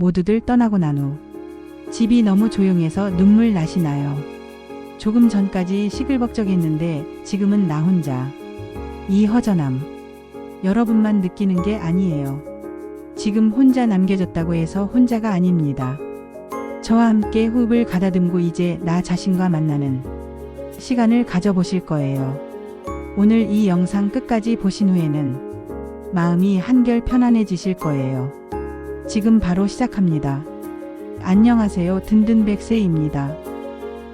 모두들 떠나고 난 후 집이 너무 조용해서 눈물 나시 나요. 조금 전까지 시끌벅적했는데 지금은 나 혼자. 이 허전함. 여러분만 느끼는 게 아니에요. 지금 혼자 남겨졌다고 해서 혼자가 아닙니다. 저와 함께 호흡을 가다듬고 이제 나 자신과 만나는 시간을 가져보실 거예요. 오늘 이 영상 끝까지 보신 후에는 마음이 한결 편안해지실 거예요. 지금 바로 시작합니다. 안녕하세요. 든든백세입니다.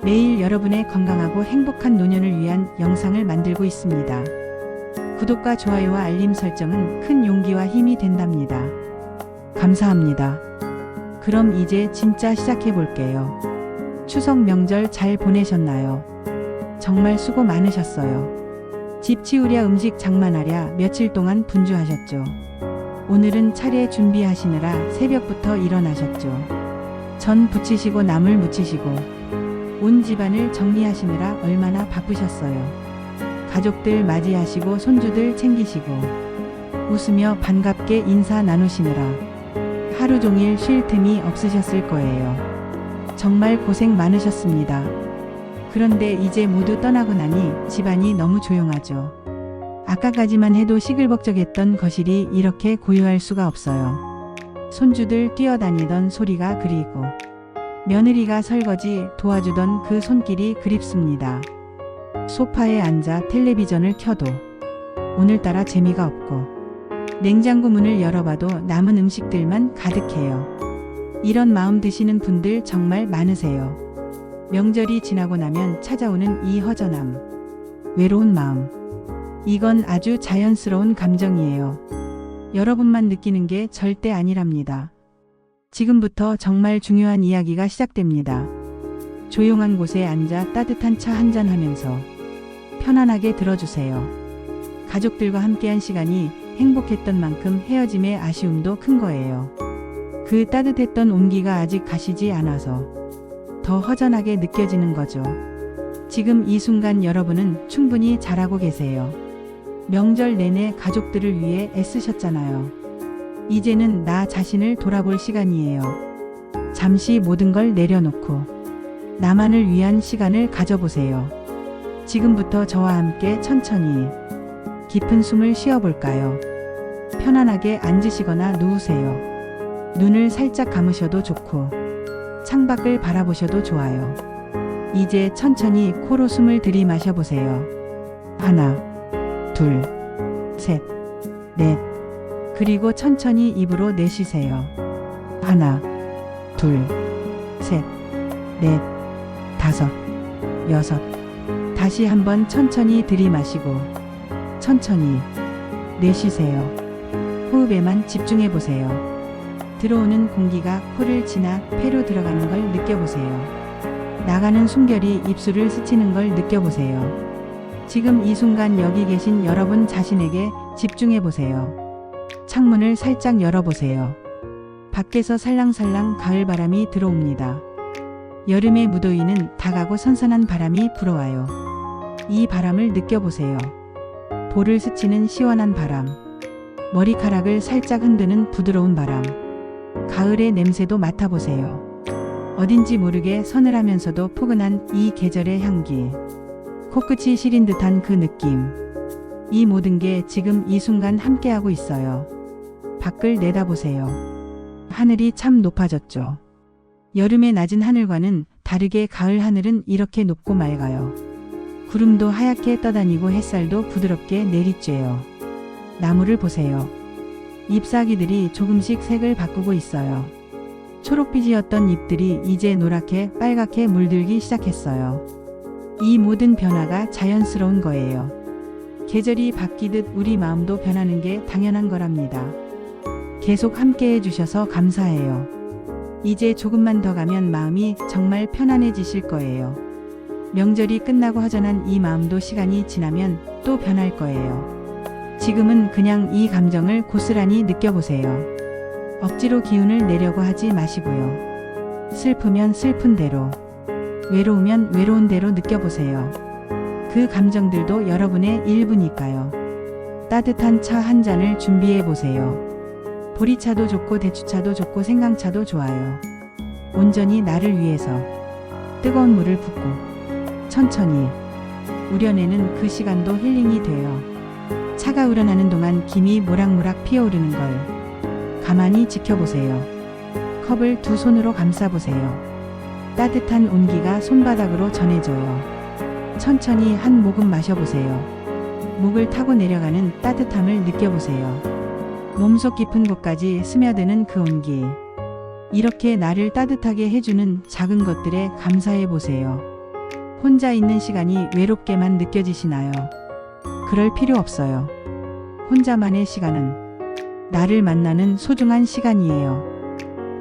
매일 여러분의 건강하고 행복한 노년을 위한 영상을 만들고 있습니다. 구독과 좋아요와 알림 설정은 큰 용기와 힘이 된답니다. 감사합니다. 그럼 이제 진짜 시작해 볼게요. 추석 명절 잘 보내셨나요? 정말 수고 많으셨어요. 집 치우랴 음식 장만하랴 며칠 동안 분주하셨죠. 오늘은 차례 준비하시느라 새벽부터 일어나셨죠. 전 부치시고 나물 무치시고 온 집안을 정리하시느라 얼마나 바쁘셨어요. 가족들 맞이하시고 손주들 챙기시고 웃으며 반갑게 인사 나누시느라 하루 종일 쉴 틈이 없으셨을 거예요. 정말 고생 많으셨습니다. 그런데 이제 모두 떠나고 나니 집안이 너무 조용하죠. 아까까지만 해도 시끌벅적했던 거실이 이렇게 고요할 수가 없어요. 손주들 뛰어다니던 소리가 그리고 며느리가 설거지 도와주던 그 손길이 그립습니다. 소파에 앉아 텔레비전을 켜도 오늘따라 재미가 없고 냉장고 문을 열어봐도 남은 음식들만 가득해요. 이런 마음 드시는 분들 정말 많으세요. 명절이 지나고 나면 찾아오는 이 허전함, 외로운 마음. 이건 아주 자연스러운 감정이에요. 여러분만 느끼는 게 절대 아니랍니다. 지금부터 정말 중요한 이야기가 시작됩니다. 조용한 곳에 앉아 따뜻한 차 한잔 하면서 편안하게 들어주세요. 가족들과 함께한 시간이 행복했던 만큼 헤어짐의 아쉬움도 큰 거예요. 그 따뜻했던 온기가 아직 가시지 않아서 더 허전하게 느껴지는 거죠. 지금 이 순간 여러분은 충분히 잘하고 계세요. 명절 내내 가족들을 위해 애쓰셨잖아요. 이제는 나 자신을 돌아볼 시간이에요. 잠시 모든 걸 내려놓고 나만을 위한 시간을 가져보세요. 지금부터 저와 함께 천천히 깊은 숨을 쉬어볼까요? 편안하게 앉으시거나 누우세요. 눈을 살짝 감으셔도 좋고 창밖을 바라보셔도 좋아요. 이제 천천히 코로 숨을 들이마셔 보세요. 하나, 둘, 셋, 넷. 그리고 천천히 입으로 내쉬세요. 하나, 둘, 셋, 넷, 다섯, 여섯. 다시 한번 천천히 들이마시고 천천히 내쉬세요. 호흡에만 집중해 보세요. 들어오는 공기가 코를 지나 폐로 들어가는 걸 느껴보세요. 나가는 숨결이 입술을 스치는 걸 느껴보세요. 지금 이 순간 여기 계신 여러분 자신에게 집중해 보세요. 창문을 살짝 열어보세요. 밖에서 살랑살랑 가을 바람이 들어옵니다. 여름의 무더위는 다가고 선선한 바람이 불어와요. 이 바람을 느껴보세요. 볼을 스치는 시원한 바람. 머리카락을 살짝 흔드는 부드러운 바람. 가을의 냄새도 맡아보세요. 어딘지 모르게 서늘하면서도 포근한 이 계절의 향기. 코끝이 시린 듯한 그 느낌. 이 모든 게 지금 이 순간 함께하고 있어요. 밖을 내다보세요. 하늘이 참 높아졌죠. 여름의 낮은 하늘과는 다르게 가을 하늘은 이렇게 높고 맑아요. 구름도 하얗게 떠다니고 햇살도 부드럽게 내리쬐요. 나무를 보세요. 잎사귀들이 조금씩 색을 바꾸고 있어요. 초록빛이었던 잎들이 이제 노랗게 빨갛게 물들기 시작했어요. 이 모든 변화가 자연스러운 거예요. 계절이 바뀌듯 우리 마음도 변하는 게 당연한 거랍니다. 계속 함께 해주셔서 감사해요. 이제 조금만 더 가면 마음이 정말 편안해지실 거예요. 명절이 끝나고 허전한 이 마음도 시간이 지나면 또 변할 거예요. 지금은 그냥 이 감정을 고스란히 느껴보세요. 억지로 기운을 내려고 하지 마시고요. 슬프면 슬픈 대로, 외로우면 외로운 대로 느껴보세요. 그 감정들도 여러분의 일부니까요. 따뜻한 차 한 잔을 준비해 보세요. 보리차도 좋고 대추차도 좋고 생강차도 좋아요. 온전히 나를 위해서 뜨거운 물을 붓고 천천히 우려내는 그 시간도 힐링이 돼요. 차가 우러나는 동안 김이 모락모락 피어오르는 걸 가만히 지켜보세요. 컵을 두 손으로 감싸보세요. 따뜻한 온기가 손바닥으로 전해져요. 천천히 한 모금 마셔보세요. 목을 타고 내려가는 따뜻함을 느껴보세요. 몸속 깊은 곳까지 스며드는 그 온기. 이렇게 나를 따뜻하게 해주는 작은 것들에 감사해 보세요. 혼자 있는 시간이 외롭게만 느껴지시나요? 그럴 필요 없어요. 혼자만의 시간은 나를 만나는 소중한 시간이에요.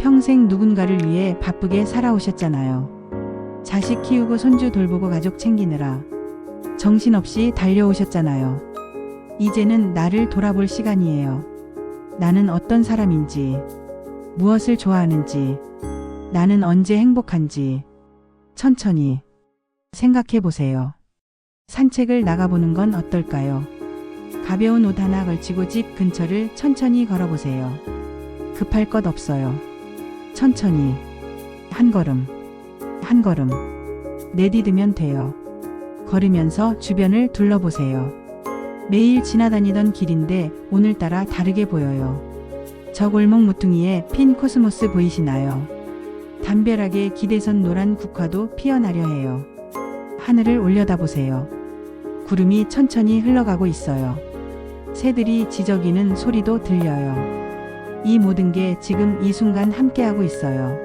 평생 누군가를 위해 바쁘게 살아오셨잖아요. 자식 키우고 손주 돌보고 가족 챙기느라 정신없이 달려오셨잖아요. 이제는 나를 돌아볼 시간이에요. 나는 어떤 사람인지, 무엇을 좋아하는지, 나는 언제 행복한지, 천천히 생각해 보세요. 산책을 나가보는 건 어떨까요? 가벼운 옷 하나 걸치고 집 근처를 천천히 걸어보세요. 급할 것 없어요. 천천히, 한 걸음, 한 걸음, 내디디면 돼요. 걸으면서 주변을 둘러보세요. 매일 지나다니던 길인데 오늘따라 다르게 보여요. 저 골목 무퉁이에 핀 코스모스 보이시나요? 담벼락에 기대선 노란 국화도 피어나려 해요. 하늘을 올려다보세요. 구름이 천천히 흘러가고 있어요. 새들이 지저귀는 소리도 들려요. 이 모든 게 지금 이 순간 함께하고 있어요.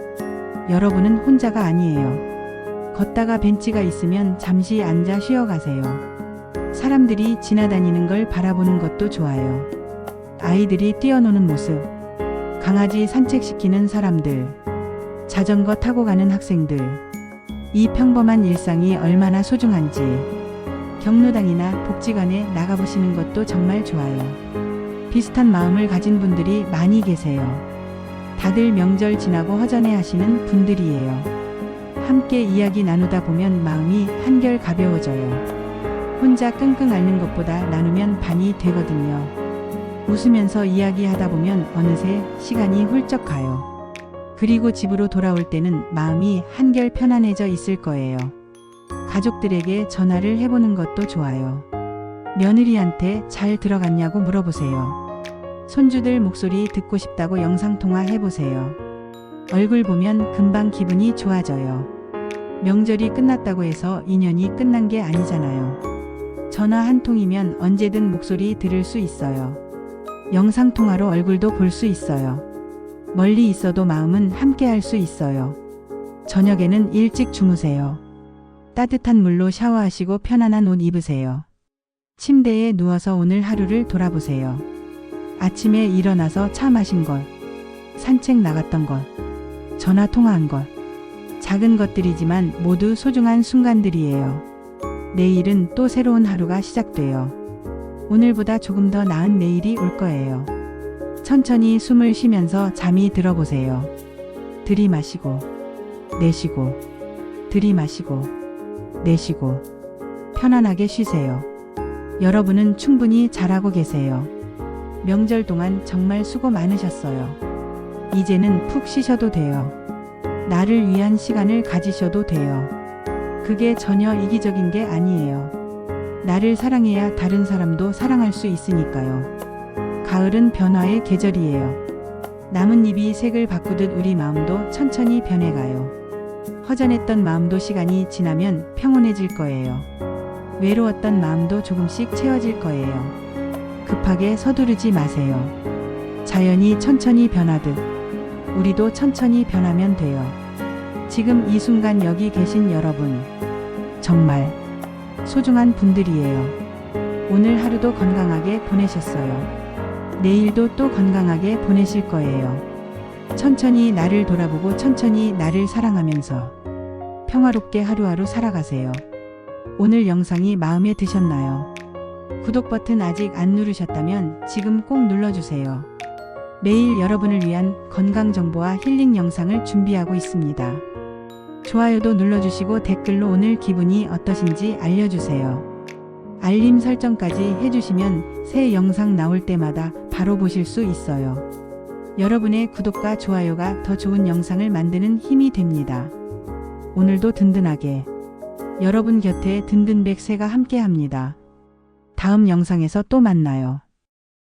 여러분은 혼자가 아니에요. 걷다가 벤치가 있으면 잠시 앉아 쉬어가세요. 사람들이 지나다니는 걸 바라보는 것도 좋아요. 아이들이 뛰어노는 모습, 강아지 산책시키는 사람들, 자전거 타고 가는 학생들, 이 평범한 일상이 얼마나 소중한지, 경로당이나 복지관에 나가보시는 것도 정말 좋아요. 비슷한 마음을 가진 분들이 많이 계세요. 다들 명절 지나고 허전해 하시는 분들이에요. 함께 이야기 나누다 보면 마음이 한결 가벼워져요. 혼자 끙끙 앓는 것보다 나누면 반이 되거든요. 웃으면서 이야기하다 보면 어느새 시간이 훌쩍 가요. 그리고 집으로 돌아올 때는 마음이 한결 편안해져 있을 거예요. 가족들에게 전화를 해보는 것도 좋아요. 며느리한테 잘 들어갔냐고 물어보세요. 손주들 목소리 듣고 싶다고 영상통화 해보세요. 얼굴 보면 금방 기분이 좋아져요. 명절이 끝났다고 해서 인연이 끝난 게 아니잖아요. 전화 한 통이면 언제든 목소리 들을 수 있어요. 영상통화로 얼굴도 볼 수 있어요. 멀리 있어도 마음은 함께 할 수 있어요. 저녁에는 일찍 주무세요. 따뜻한 물로 샤워하시고 편안한 옷 입으세요. 침대에 누워서 오늘 하루를 돌아보세요. 아침에 일어나서 차 마신 것, 산책 나갔던 것, 전화 통화한 것. 작은 것들이지만 모두 소중한 순간들이에요. 내일은 또 새로운 하루가 시작돼요. 오늘보다 조금 더 나은 내일이 올 거예요. 천천히 숨을 쉬면서 잠이 들어보세요. 들이마시고, 내쉬고, 들이마시고, 내쉬고, 편안하게 쉬세요. 여러분은 충분히 잘하고 계세요. 명절 동안 정말 수고 많으셨어요. 이제는 푹 쉬셔도 돼요. 나를 위한 시간을 가지셔도 돼요. 그게 전혀 이기적인 게 아니에요. 나를 사랑해야 다른 사람도 사랑할 수 있으니까요. 가을은 변화의 계절이에요. 나뭇잎이 색을 바꾸듯 우리 마음도 천천히 변해가요. 허전했던 마음도 시간이 지나면 평온해질 거예요. 외로웠던 마음도 조금씩 채워질 거예요. 급하게 서두르지 마세요. 자연이 천천히 변하듯 우리도 천천히 변하면 돼요. 지금 이 순간 여기 계신 여러분, 정말 소중한 분들이에요. 오늘 하루도 건강하게 보내셨어요. 내일도 또 건강하게 보내실 거예요. 천천히 나를 돌아보고 천천히 나를 사랑하면서 평화롭게 하루하루 살아가세요. 오늘 영상이 마음에 드셨나요? 구독 버튼 아직 안 누르셨다면 지금 꼭 눌러주세요. 매일 여러분을 위한 건강 정보와 힐링 영상을 준비하고 있습니다. 좋아요도 눌러주시고 댓글로 오늘 기분이 어떠신지 알려주세요. 알림 설정까지 해주시면 새 영상 나올 때마다 바로 보실 수 있어요. 여러분의 구독과 좋아요가 더 좋은 영상을 만드는 힘이 됩니다. 오늘도 든든하게 여러분 곁에 든든 백세가 함께 합니다. 다음 영상에서 또 만나요.